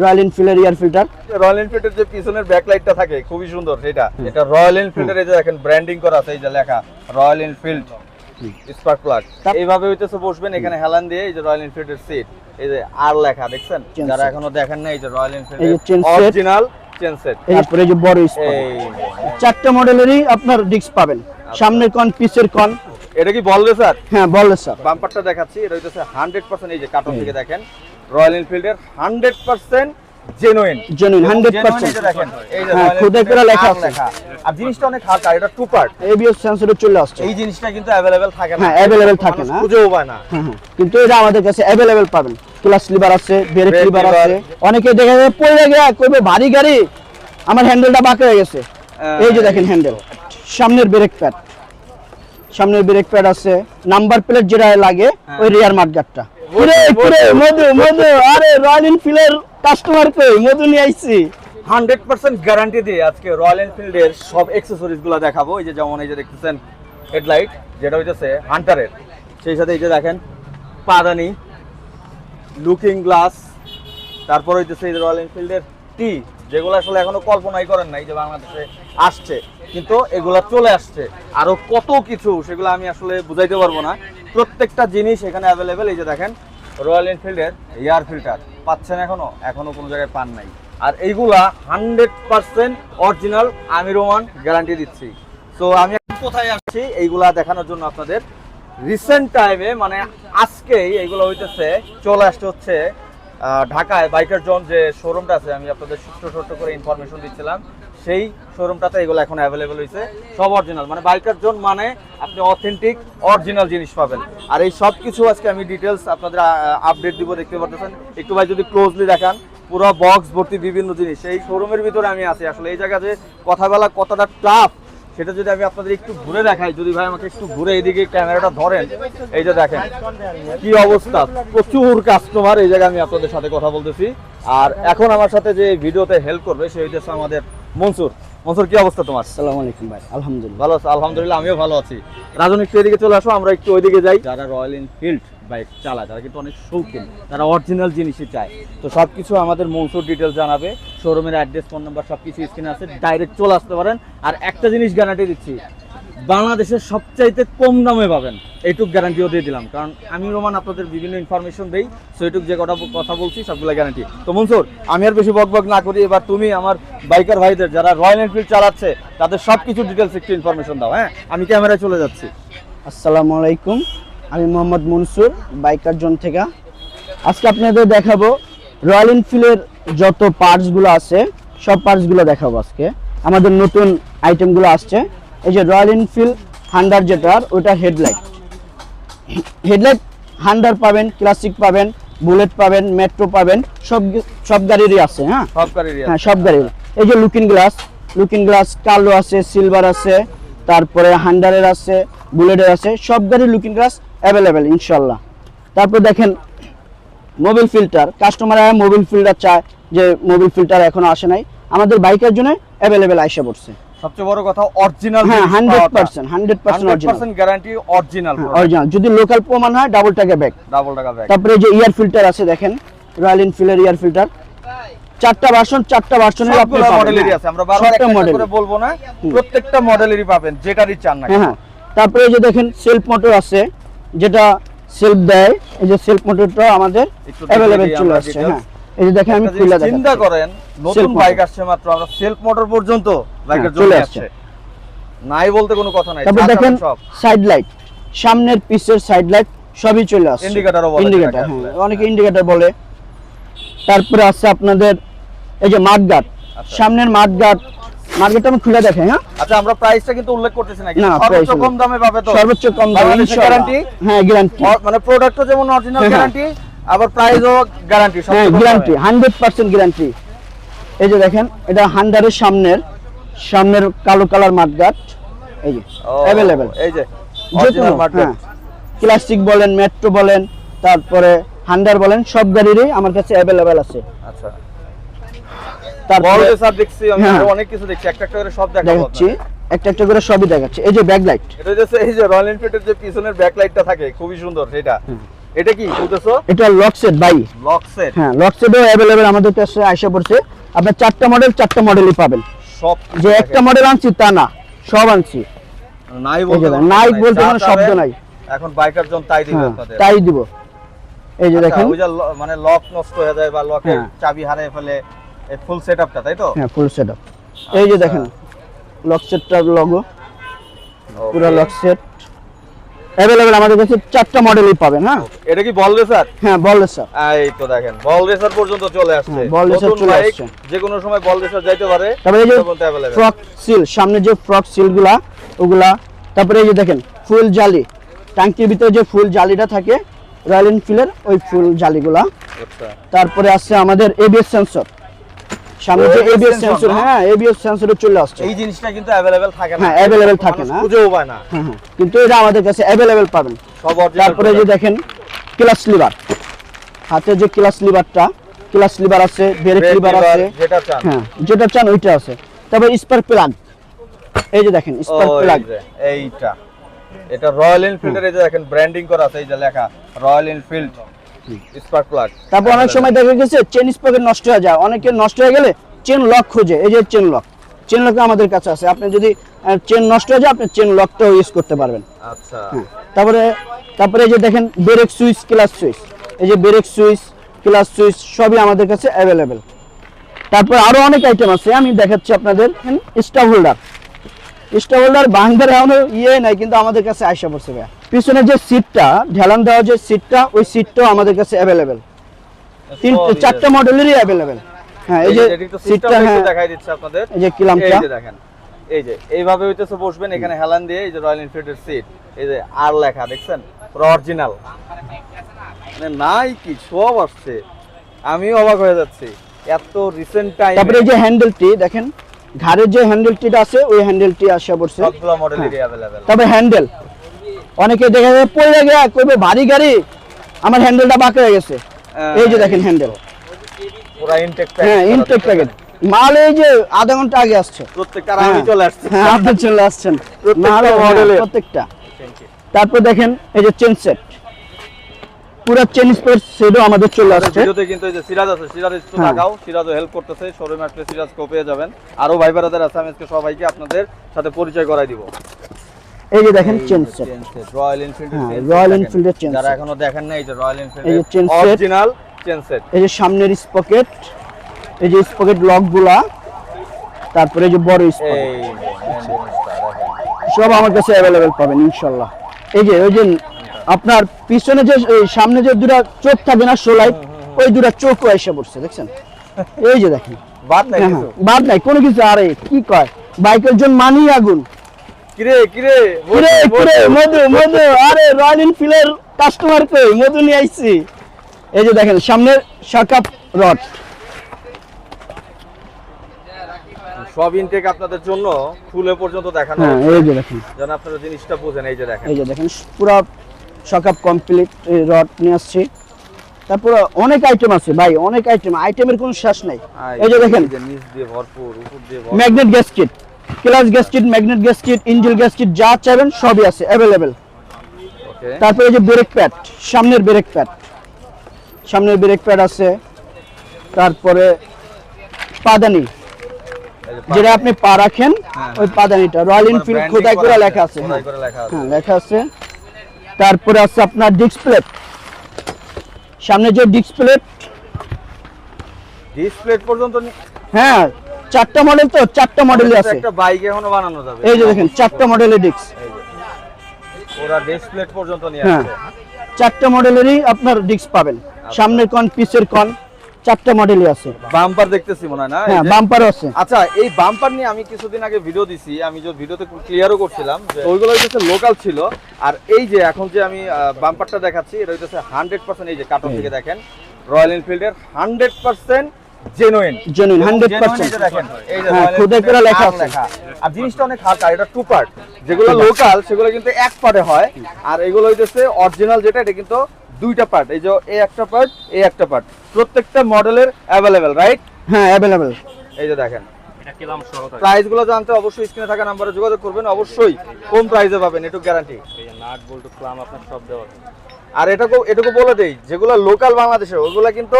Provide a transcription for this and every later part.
Royal এনফিল্ডের air filter royal এনফিল্ডের যে পিছনের ব্যাকলাইটটা থাকে খুবই সুন্দর সেটা। এটা রয়্যাল এনফিল্ডের এই যে দেখেন ব্র্যান্ডিং করা আছে এই যে লেখা রয়্যাল এনফিল্ড স্পার্ক প্লাগ এইভাবে হইতেছে বসবেন এখানে হেলান দিয়ে এই যে রয়্যাল এনফিল্ডের সিট এই যে আর লেখা দেখছেন? যারা এখনও দেখেন না এই যে রয়্যাল এই এনফিল্ডের অরিজিনাল তারপরে যে বড় স্পট চারটা মডেলেরই আপনার ডিস্ক পাবেন। সামনের কন পিছের কন এটা কি বলবে স্যার? হ্যাঁ বলে স্যার। বাম্পারটা দেখাচ্ছি এটা হইতেছে হান্ড্রেড পার্সেন্ট এই যে কার্টন থেকে দেখেন। রয়্যাল এনফিল্ডের হান্ড্রেড পার্সেন্ট জেনুইন Genuine, 100% দেখেন। এই যে হ্যাঁ, খুদে Enfield করে লেখা আছে। আর জিনিসটা অনেক হালকা এটা টু পার্ট এবিএস সেন্সরে চলে আসছে। এই জিনিসটা কিন্তু থাকে না। হ্যাঁ, থাকে না। খুঁজেও পায় না। হ্যাঁ হ্যাঁ। কিন্তু এটা আমাদের কাছে পাবেন। ক্লাস লিভার আছে ব্রেক লিভার আছে। অনেকে দেখা যায় পড়ে গিয়ে কইবে ভারী গাড়ি আমার হ্যান্ডেলটা বাঁকা হয়ে গেছে। এই যে দেখেন হ্যান্ডেল সামনের ব্রেক প্যাড সামনের ব্রেক প্যাড আছে। নাম্বার প্লেট যেটা লাগে ওই রিয়ার মাঠগাটটা পুরে মধু মধু আরে রয়্যাল এনফিল্ডের কাস্টমার কই? মধু নিয়ে আইছি। হান্ড্রেড পার্সেন্ট গ্যারান্টি দিয়ে আজকে রয়্যাল এনফিল্ডের সব অ্যাক্সেসরিজগুলো দেখাবো। এই যে যেমন এই যে দেখতেছেন হেডলাইট যেটা হইতেছে হান্টারের সেই সাথে এই যে দেখেন পাদানি লুকিং গ্লাস তারপর হইতেছে এই রয়্যাল এনফিল্ডের টি যেগুলো আসলে এখনও কল্পনাই করেন নাই যে বাংলাদেশে আসছে। কিন্তু এগুলা চলে আসছে। আরও কত কিছু সেগুলো আমি আসলে বুঝাইতে পারব না। প্রত্যেকটা জিনিস এখানে অ্যাভেলেবেল এই যে দেখেন রয়্যাল এনফিল্ডের এয়ার ফিল্টার পাচ্ছেন এখনও? এখনও কোনো জায়গায় পান নাই। আর এইগুলা হান্ড্রেড পার্সেন্ট অরিজিনাল আমি রোমান গ্যারান্টি দিচ্ছি। সো আমি কোথায় আসছি? এইগুলা দেখানোর জন্য আপনাদের রিসেন্ট টাইমে মানে আজকেই এইগুলো হইতেছে, চলে আসতে হচ্ছে ঢাকায় বাইকার জন যে শোরুমটা আছে, আমি আপনাদের ছোট্ট ছোট্ট করে ইনফরমেশন দিচ্ছিলাম। সেই শোরুমটাতে এগুলো এখন অ্যাভেলেবেল হয়েছে সব অরিজিনাল মানে বাইকার জোন মানে আপনি অথেন্টিক অরিজিনাল জিনিস পাবেন। আর এই সব কিছু আজকে আমি ডিটেলস আপনাদের আপডেট দিব, দেখতে পাচ্ছেন একটু ভাই যদি ক্লোজলি দেখান, পুরো বক্স ভর্তি বিভিন্ন জিনিস। এই শোরুমের ভিতরে আমি আছি। আসলে এই জায়গাতে কথা বলা কতটা টাফ সেটা যদি আমি আপনাদের একটু ঘুরে দেখাই, যদি ভাই আমাকে একটু ঘুরে এদিকে ক্যামেরাটা ধরেন, এই যে দেখেন, কি অবস্থা। প্রচুর কাস্টমার এই জায়গায় আমি আপনাদের সাথে কথা বলতেছি। আর এখন আমার সাথে যে ভিডিওতে হেল্প করবে সেই হইতেছে আমাদের মনসুর মনসুর কি অবস্থা তোমার? আসসালামু আলাইকুম ভাই আলহামদুলিল্লাহ। ভালো আছি? আলহামদুলিল্লাহ আমিও ভালো আছি। রাজন একটু এদিকে চলে আসো আমরা একটু ওইদিকে যাই। যারা রয়্যাল এনফিল্ড বাইক চালায় তারা কিন্তু অনেক শৌখিন তারা অরিজিনাল জিনিসই চায়। তো সব কিছু আমাদের মনসুর ডিটেলস জানাবে শোরুমের অ্যাড্রেস ফোন নাম্বার সব কিছু স্ক্রিনে আছে ডাইরেক্ট চলে আসতে পারেন। আর একটা জিনিস গ্যারান্টি দিচ্ছি বাংলাদেশের সবচাইতে কম দামে পাবেন। এইটুক গ্যারান্টিও দিয়ে দিলাম। কারণ আমি রোমান আপনাদের বিভিন্ন ইনফরমেশন দেই। সেইটুক যে কটা কথা বলছি, সবগুলো গ্যারান্টি তো মনসুর, আমি আর বেশি বক বক না করি। এবার তুমি আমার বাইকার ভাইদের, যারা রয়্যাল এনফিল্ড চালাচ্ছে, তাদের সব কিছু ডিটেলস একটু ইনফরমেশন দাও হ্যাঁ? আমি ক্যামেরায় চলে যাচ্ছি। আসসালামু আলাইকুম। আমি মোহাম্মদ মনসুর বাইকার জোন থেকে। আজকে আপনাদের দেখাবো রয়্যাল এনফিল্ডের যত পার্টসগুলো আছে, সব পার্টসগুলো দেখাবো আজকে। আমাদের নতুন আইটেমগুলো আসছে। এই যে রয়্যাল এনফিল্ড হান্ডার যেটার ওটা হেডলাইট হেডলাইট হান্ডার পাবেন ক্লাসিক পাবেন বুলেট পাবেন মেট্রো পাবেন সব সব গাড়িরই আছে হ্যাঁ? সব গাড়ির হ্যাঁ সব গাড়ির এই যে লুকিং গ্লাস লুকিং গ্লাস কালো আছে সিলভার আছে তারপরে হান্ডারের আছে বুলেটের আছে সব গাড়ির লুকিং গ্লাস অ্যাভেলেবেল ইনশাল্লাহ তারপর দেখেন mobil filter customer mobil filter চায় যে মোবিল ফিল্টার এখনও আসে নাই আমাদের বাইকের জন্য অ্যাভেলেবেল আইসা পড়ছে। সবচেয়ে বড় কথা অরিজিনাল হ্যাঁ hundred percent hundred percent original percent guarantee original original যদি লোকাল প্রমাণ হয় ডাবল টাকা ব্যাগ ডাবল টাকা ব্যাগ তারপরে যে ইয়ার ফিল্টার আছে দেখেন রয়্যাল এনফিল্ডের ইয়ার ফিল্টার চারটা ভার্সন চারটা ভার্সনের আপনি সবগুলো মডেলেরই। আছে আমরা বারবার একটা করে বলব না প্রত্যেকটা মডেলেরই পাবেন যেটারই চান না হ্যাঁ হ্যাঁ। তারপরে যে দেখেন সেলফ মোটর আছে যেটা সেলফ দেয় এই যে সেলফ মোটরটা আমাদের চলে আসছে হ্যাঁ। এই যে দেখেন আমি খুলে চিন্তা করেন নতুন বাইক আসছে মাত্র আমরা সেলফ মোটর পর্যন্ত বাইকের হ্যাঁ, চলে আসছে। নাই বলতে কোনো কথা নাই তারপর দেখেন সাইড লাইট সামনের পিসের সাইড লাইট সবই চলে আসছে। Indicator-ও বলে ইন্ডিকেটর হ্যাঁ। অনেকে ইন্ডিকেটর বলে। তারপরে আছে আপনাদের এই যে মাঠগাট আচ্ছা। সামনের মাঠগাট মাঠগাটটা আমি খুলে দেখে হ্যাঁ? আচ্ছা আমরা প্রাইসটা কিন্তু উল্লেখ করতেছি না সর্বোচ্চ কম দামে পাবে তো? সর্বোচ্চ কম দামে গ্যারান্টি হ্যাঁ গ্যারান্টি মানে প্রোডাক্টও যেমন অরিজিনাল হ্যাঁ, হ্যাঁ। গ্যারান্টি আবার প্রাইসও guarantee guarantee hundred percent guarantee এই যে দেখেন এটা হান্ডারের সামনের সামনের কালো কালার মাঠগাট এই যে অ্যাভেলেবেল এই যে হ্যাঁ ক্লাসিক বলেন মেট্রো বলেন তারপরে হান্ডার বলেন সব গাড়িরই আমার কাছে অ্যাভেলেবেল আছে। আচ্ছা। তারপরে বড় স্যার দেখছি আমি হ্যাঁ। অনেক কিছু দেখছি একটা একটা করে সব দেখাচ্ছি একটা একটা করে সবই দেখাচ্ছি। এই যে ব্যাকলাইট এটা হচ্ছে এই যে রয়্যাল এনফিল্ডের যে পিছনের ব্যাকলাইটটা থাকে খুবই সুন্দর সেটা এটা কি বলতেছো? এটা লক সেট ভাই। লক সেট হ্যাঁ লক সেটও অ্যাভেলেবেল আমাদের কাছে আইসা পড়ছে। আপনার চারটা মডেল চারটা মডেলই পাবেন। সব যে একটা মডেল আনছি তা না সব আনছি। নাই বলতে নাই। বলতে কোনো শব্দ নাই। এখন বাইকার জন তাই দিবে হ্যাঁ আপনাদের। তাই দিব। এই যে আচ্ছা, দেখেন। ওই যে মানে লক নষ্ট হয়ে যায় বা লকের হ্যাঁ। চাবি হারিয়ে ফেলে এই ফুল সেটআপটা তাই তো? হ্যাঁ ফুল সেট এই যে। দেখেন লক সেটটার লগো পুরো. লক সেট অ্যাভেলেবেল আমাদের কাছে চারটা মডেলই পাবেন হ্যাঁ? এটা কি বল রেসার? হ্যাঁ বল স্যার এই তো দেখেন বল রেসার পর্যন্ত চলে আসছে। হ্যাঁ, ball চলে আসছে। যে কোনো সময় বল রেসার যাইতে পারে তারপরে এই যে। ফ্রক সিল সামনে যে ফ্রক সিলগুলা ওগুলা তারপরে এই যে দেখেন ফুল জালি। ট্যাঙ্কির ভিতরে যে ফুল জালিটা থাকে রয়্যাল এনফিল্ডের ওই ফুল জালিগুলা। আচ্ছা। তারপরে আসছে আমাদের এবিএস সেন্সর সামনে যে এবিএস সেন্সর হ্যাঁ এবিএস সেন্সরে চলে আসছে। এই জিনিসটা কিন্তু অ্যাভেলেবেল থাকে না। হ্যাঁ, available থাকে না। খুঁজেও পায় না। হ্যাঁ হ্যাঁ। কিন্তু এটা আমাদের কাছে অ্যাভেলেবেল পাবেন। সব তারপরে যে দেখেন ক্লাস লিভার হাতে যে ক্লাস লিভারটা ক্লাস লিভার আছে ব্রেক লিভার আছে। যেটা চান। হ্যাঁ যেটা চান ওইটা আছে। তারপরে স্পার্ক প্লাগ এই যে দেখেন স্পার্ক প্লাগ এইটা। এটা রয়্যাল এনফিল্ডের এই যে দেখেন ব্র্যান্ডিং করা আছে এই যে লেখা রয়্যাল এনফিল্ড স্পার্ক প্লাগ তারপর অনেক সময় দেখা গেছে চেন স্পকেট নষ্ট হয়ে যায়। অনেকের নষ্ট হয়ে গেলে চেন লক খোঁজে। এই যে চেন লক চেন লক আমাদের কাছে আছে। আপনি যদি চেন নষ্ট হয়ে যায় আপনি চেন লকটাও ইউজ করতে পারবেন। আচ্ছা। তারপরে তারপরে এই যে দেখেন ব্রেক সুইচ ক্লাস সুইচ এই যে ব্রেক সুইচ ক্লাস সুইচ সবই আমাদের কাছে অ্যাভেলেবেল তারপর আরও অনেক আইটেম আছে। আমি দেখাচ্ছি আপনাদের। Staff holder. স্টাফ হোল্ডার বাংলার এখনও ইয়ে নাই কিন্তু আমাদের কাছে আইসা পড়ছে ভাইয়া। পিছনে যে সিটটা ঢেলান দেওয়া যে সিটটা ওই সিটটাও আমাদের কাছে অ্যাভেলেবেল তিন চারটা মডেলেরই অ্যাভেলেবেল হ্যাঁ এই যে সিটটা হ্যাঁ। দেখাই দিচ্ছে আপনাদের। এই যে কিলামটা। দেখেন। এই যে এইভাবে হইতেছে বসবেন এখানে হেলান দিয়ে এই যে রয়্যাল এনফিল্ডের সিট এই যে আর লেখা দেখছেন? অরিজিনাল মানে নাই কি সব আসছে। আমিও অবাক হয়ে যাচ্ছি। এত রিসেন্ট টাইম তারপরে এই যে হ্যান্ডেলটি দেখেন ঘাড়ের যে হ্যান্ডেলটিটা আছে ওই হ্যান্ডেলটি আসা পড়ছে সবগুলো মডেলেরই অ্যাভেলেবেল তবে হ্যান্ডেল অনেকে দেখা যায় পড়ে গিয়া কইবে ভারী গাড়ি আমার হ্যান্ডেলটা বাঁকা হয়ে গেছে। এই যে দেখেন হ্যান্ডেল পুরো ইনটেক হ্যাঁ ইনটেক প্যাকেট মাল এই যে আধা ঘণ্টা আগে আসছে। প্রত্যেকটা আর চলে আসছি। হ্যাঁ আপনি চলে আসছেন প্রত্যেকটা মাল হ্যাঁ, প্রত্যেকটা। তারপর দেখেন এই যে চেন সেট পুরো চেন স্পেস সেটও আমাদের চলে আমাদের আসছে। ভিডিওতে কিন্তু এই যে সিরাজ আছে সিরাজ একটু হ্যাঁ। লাগাও সিরাজও হেল্প করতেছে শোরুমে আসলে সিরাজ কো পেয়ে যাবেন। আরও ভাই ব্রাদার আছে আমি আজকে সবাইকে আপনাদের সাথে পরিচয় করাই দিব। এই যে দেখেন চেন সেট রয়্যাল এনফিল্ড হ্যাঁ, Royal Enfield যারা এখনও দেখেন না এই যে রয়্যাল এনফিল্ড এই যে chain অরিজিনাল চেন সেট এই যে সামনের স্পকেট এই যে স্পকেট লকগুলা তারপরে যে বড় স্পকেট। সব আমার কাছে অ্যাভেলেবেল পাবেন ইনশাল্লাহ। এই যে ওই যে আপনার পিছনে যে সামনে যে দুটা চোখ থাকে না সোলাই ওই দুটা চোখও এসে পড়ছে দেখছেন? এই যে দেখেন। বাদ নাই হ্যাঁ, বাদ নাই কোনো কিছু আরে কি কয়? বাইকের জন্য মানি আগুন। কিরে কিরে? কিরে কিরে? মধু মধু আরে রয়্যাল এনফিল্ডের কাস্টমার কই? মধু নিয়ে আইছি। এই যে দেখেন সামনে শাকাপ রড। সব ইনটেক আপনাদের জন্য ফুলে পর্যন্ত দেখানো হ্যাঁ এই যে দেখেন। যেন আপনারা জিনিসটা বুঝেন এই যে দেখেন। এই যে দেখেন পুরো শাকাপ কমপ্লিট রড নিয়ে আসছি। তারপর অনেক আইটেম আছে ভাই অনেক আইটেম আইটেমের কোনো শেষ নাই। এই যে দেখেন নিচ দিয়ে ভরপুর উপর দিয়ে magnet gasket clutch gasket magnet gasket engine gasket যা চাইবেন সবই আছে অ্যাভেলেবেল তারপরে যে ব্রেক প্যাড সামনের ব্রেক প্যাড। সামনের ব্রেক প্যাড আছে। তারপরে পাদানি। যেটা আপনি পা রাখেন হ্যাঁ, ওই পাদানিটা রয়্যাল এনফিল্ড খোদাই করে লেখা আছে হ্যাঁ লেখা আছে। হ্যাঁ তারপরে আছে আপনার ডিস্ক প্লেট সামনে যে ডিস্ক প্লেট ডিসপ্লে পর্যন্ত হ্যাঁ চারটা মডেল তো চারটা মডেলই আছে। একটা বাইক এখনও বানানো যাবে। এই যে দেখেন চারটা মডেলের ডিস্ক এই যে। ওরা ডিসপ্লে পর্যন্ত নিয়ে হ্যাঁ। আসছে। চারটা মডেলেরই আপনার ডিস্ক পাবেন। সামনের কন পিছের কন চারটা মডেলই আছে। বাম্পার দেখতেছি মনে হয় না? হ্যাঁ বাম্পারও আছে। আচ্ছা এই বাম্পার নিয়ে আমি কিছুদিন আগে ভিডিও দিছি। আমি যে ভিডিওতে ক্লিয়ারও করছিলাম যে ওইগুলো হইতেছে লোকাল ছিল। আর এই যে এখন যে আমি বাম্পারটা দেখাচ্ছি এটা হইতেছে হান্ড্রেড পার্সেন্ট এই যে কার্টন থেকে দেখেন। রয়্যাল এনফিল্ডের হান্ড্রেড পার্সেন্ট জেনুইন Genuine, 100% দেখেন এই যে হ্যাঁ, করে লেখা আছে। আর জিনিসটা অনেক হালকা এটা টু পার্ট যেগুলো লোকাল সেগুলো কিন্তু এক পার্টে হয়। আর এগুলো হইতেছে অরিজিনাল যেটা এটা কিন্তু দুইটা পার্ট এই যে এই একটা পার্ট এই একটা পার্ট প্রত্যেকটা মডেলের রাইট হ্যাঁ অ্যাভেলেবেল এই যে দেখেন। প্রাইসগুলো জানতে অবশ্যই স্ক্রিনে থাকা নাম্বারে যোগাযোগ করবেন। অবশ্যই কম প্রাইসে পাবেন এটুকু গ্যারান্টি নাট বল্টু ক্লাম আপনার সব দেওয়া আছে। আর এটাকে এটুকু বলে দেই যেগুলো লোকাল বাংলাদেশের ওগুলো কিন্তু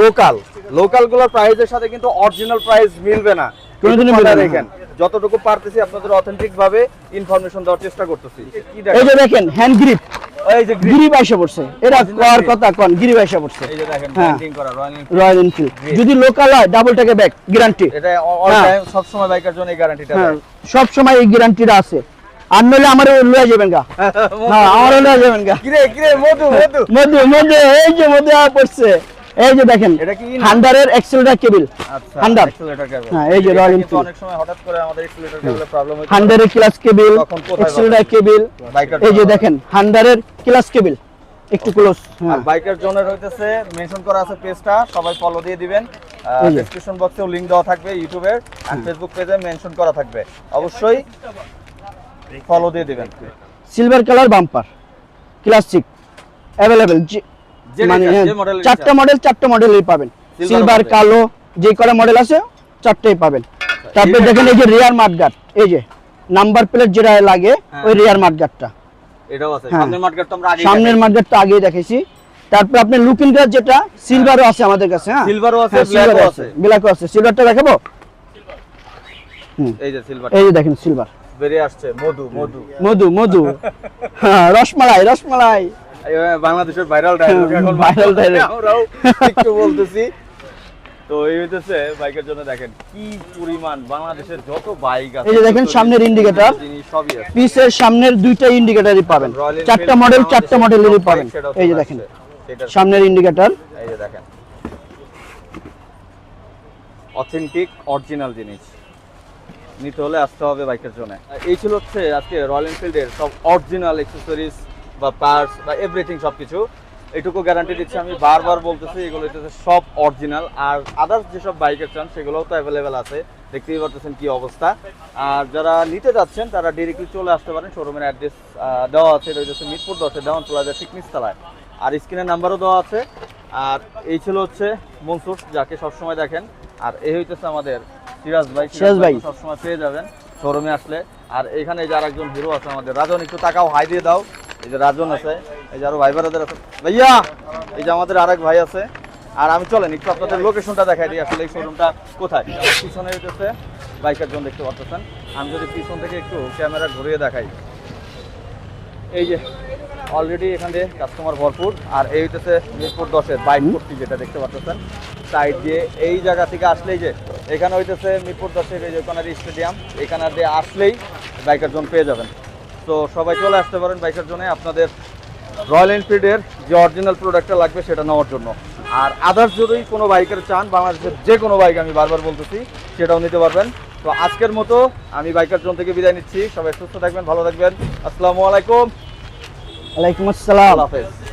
লোকাল লোকালগুলোর প্রাইসের সাথে কিন্তু অরিজিনাল প্রাইস মিলবে না। মাথায় যতটুকু পারতেছি আপনাদের অথেন্টিক ভাবে ইনফরমেশন দেওয়ার চেষ্টা করতেছি। এই যে দেখেন দেখেন হ্যান্ড গ্রিপ এই যে গিরিব এসে পড়ছে। এটা কর কথা কন? এসে পড়ছে। এই যে দেখেন হ্যাঁ। ব্র্যান্ডিং করা রয়্যাল রয়্যাল এনফিল্ড যদি লোকাল হয় ডাবল টাকা ব্যাক গ্যারান্টি এটা অল। টাইম সব সময় বাইকের জন্য এই গ্যারান্টিটা সব সময় এই গ্যারান্টিটা আছে। আর নইলে আমার লয়ে যাবেন গা। হ্যাঁ আমার লয়ে যাবেন গা। কিরে কিরে মধু মধু। মধ্যে মধ্যে এই যে মধ্যে আয়া পড়ছে। এই যে দেখেন হান্ডারের এক্সেলটার কেবিল আচ্ছা accelerator cable। হ্যাঁ, এই যে Royal অনেক সময় হঠাৎ করে আমাদের cable-এর problem হচ্ছে। হান্ডারের ক্লাস কেবিল এক্সেলটার? কেবিল বাইকের এই যে দেখেন হান্ডারের ক্লাস কেবিল একটু ক্লোজ আর হ্যাঁ। বাইকের জন্য রইতেছে মেনশন করা আছে পেজটা সবাই ফলো দিয়ে দিবেন। ডেসক্রিপশন বক্সেও লিংক দেওয়া থাকবে ইউটিউবের। আর ফেসবুক পেজে মেনশন করা থাকবে। অবশ্যই ফলো দিয়ে দিবেন। Silver colour bumper classic available যে মানে হ্যাঁ, চারটা মডেল চারটা মডেলই পাবেন। সিলভার কালো যে কটা মডেল আছে চারটেই পাবেন। তারপরে দেখেন এই যে রিয়ার মাঠগাট এই যে নাম্বার প্লেট যেটা লাগে হ্যাঁ। ওই রিয়ার মাঠগাটটা এটাও আছে। হ্যাঁ। সামনের মার্কেট তো আমরা আগে সামনের মাঠগাটটা আগেই দেখেছি তারপর আপনি লুকিং গ্লাস যেটা সিলভারও আছে আমাদের কাছে হ্যাঁ। সিলভারও আছে হ্যাঁ, ব্ল্যাকও আছে। ব্ল্যাকও আছে। সিলভারটা দেখাবো? এই যে সিলভার এই যে দেখেন সিলভার বেরিয়ে আসছে মধু মধু। মধু মধু। হ্যাঁ রসমালাই রসমালাই। বাংলাদেশের ভাইরাল ডায়লগ এখন Viral dialogue। আমরাও একটু বলতেছি। তো এই হইতেছে বাইকের জন্য দেখেন কি পরিমাণ বাংলাদেশের যত বাইক আছে এই যে দেখেন সামনের সবই আছে। পিসের সামনের দুইটা ইন্ডিকেটরই পাবেন। চারটা মডেল চারটা মডেলেরই পাবেন। এই যে দেখেন সামনের ইন্ডিকেটর এই যে দেখেন। অথেন্টিক অরিজিনাল জিনিস। নিতে হলে আসতে হবে বাইকের জন্য। এই ছিল হচ্ছে আজকে রয়্যাল এনফিল্ডের সব অরিজিনাল অ্যাক্সেসরিজ বা পার্টস বা এভরিথিং সব কিছু এটুকু গ্যারান্টি দিচ্ছি আমি, বারবার বলতেছি, এগুলো হচ্ছে সব অরিজিনাল আর আদার্স যেসব বাইকের চান, সেগুলোও তো অ্যাভেলেবেল আছে। দেখতেই পারতেছেন কি অবস্থা। আর যারা নিতে যাচ্ছেন, তারা ডিরেক্টলি চলে আসতে পারেন। শোরুমের অ্যাড্রেস দেওয়া আছে, এটা হচ্ছে মিরপুর দশে দেওয়ান প্লাজা তলায় আর স্ক্রিনের নাম্বারও দেওয়া আছে। আর এই ছিল হচ্ছে মনসুর, যাকে সবসময় দেখেন। আর এই হইতেছে আমাদের সিরাজ ভাই সিরাজ ভাই। সবসময় পেয়ে যাবেন শোরুমে আসলে। আর এখানে যে আরেকজন হিরো আছে আমাদের রাজন একটু তাকাও হাই দিয়ে দাও। এই যে রাজন আছে এই যে আরও ভাই বারাদের আছে। ভাইয়া এই যে আমাদের আরেক ভাই আছে। আর আমি চলেন একটু আপনাদের লোকেশনটা দেখাই দিই আসলে এই শোরুমটা কোথায়? পিছনে হইতেছে বাইকের জন্য দেখতে পাচ্ছেন আমি যদি পিছন থেকে একটু ক্যামেরা ঘুরিয়ে দেখাই। এই যে অলরেডি এখান কাস্টমার ভরপুর। আর এই হইতেছে মিরপুর দশের বাইক ভর্তি যেটা দেখতে পাচ্ছেন সাইড দিয়ে এই জায়গা থেকে আসলেই যে এখানে হইতেছে মিরপুর দশের এই যে স্টেডিয়াম এখানে দিয়ে আসলেই বাইকের জন্য পেয়ে যাবেন। তো সবাই চলে আসতে পারেন বাইকার জোনে আপনাদের রয়্যাল এনফিল্ডের যে অরিজিনাল প্রোডাক্টটা লাগবে সেটা নেওয়ার জন্য। আর আদার্স যদি কোনো বাইকের চান বাংলাদেশের যে কোনো বাইক আমি বারবার বলতেছি সেটাও নিতে পারবেন। তো আজকের মতো আমি বাইকের জন্য থেকে বিদায় নিচ্ছি। সবাই সুস্থ থাকবেন ভালো থাকবেন। আসসালামু আলাইকুম। ওয়ালাইকুম আসসালাম। আল্লাহ হাফেজ।